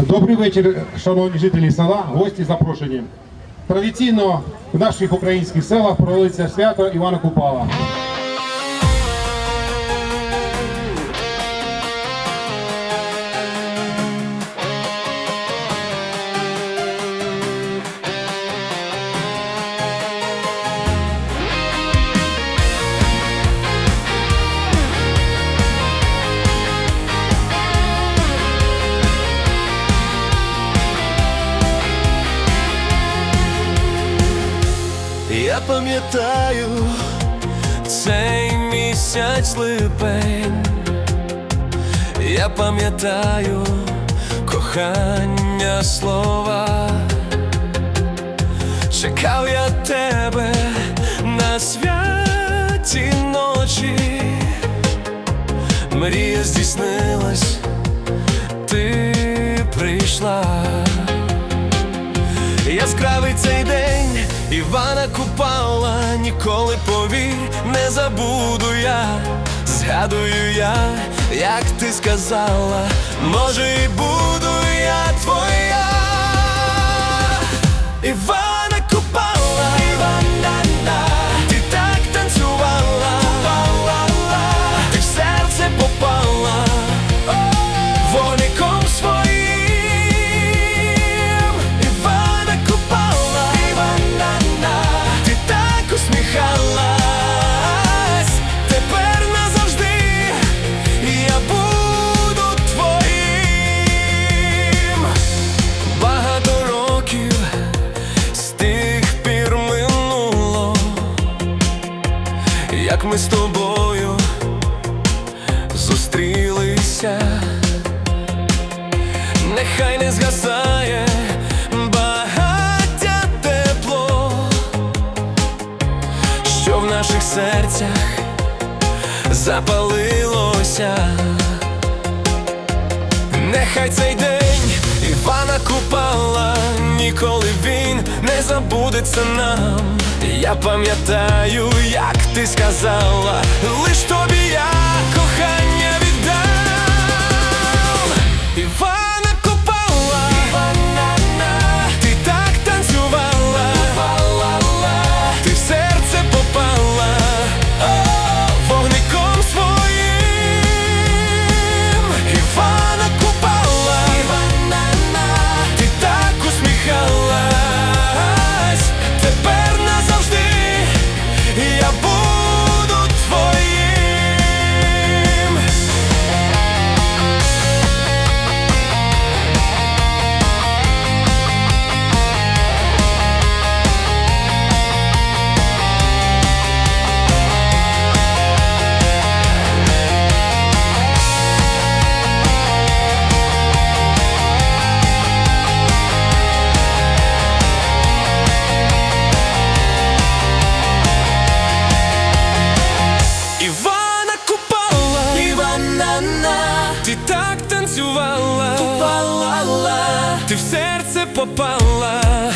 Добрий вечір, шановні жителі села, гості запрошені. Традиційно в наших українських селах проводиться свято Івана Купала. Я пам'ятаю цей місяць липень, я пам'ятаю кохання слова, чекав я тебе на святі ночі, мрія здійснилась, ти прийшла. Яскравий цей день Івана Купала ніколи повір, не забуду я, згадую я, як ти сказала, може і буду я твоя. Як ми з тобою зустрілися нехай не згасає багаття тепло, що в наших серцях запалилося. Нехай цей день Івана Купала, ніколи він не забудеться нам. Я пам'ятаю, як ти сказала, лиш тобі я кохання popala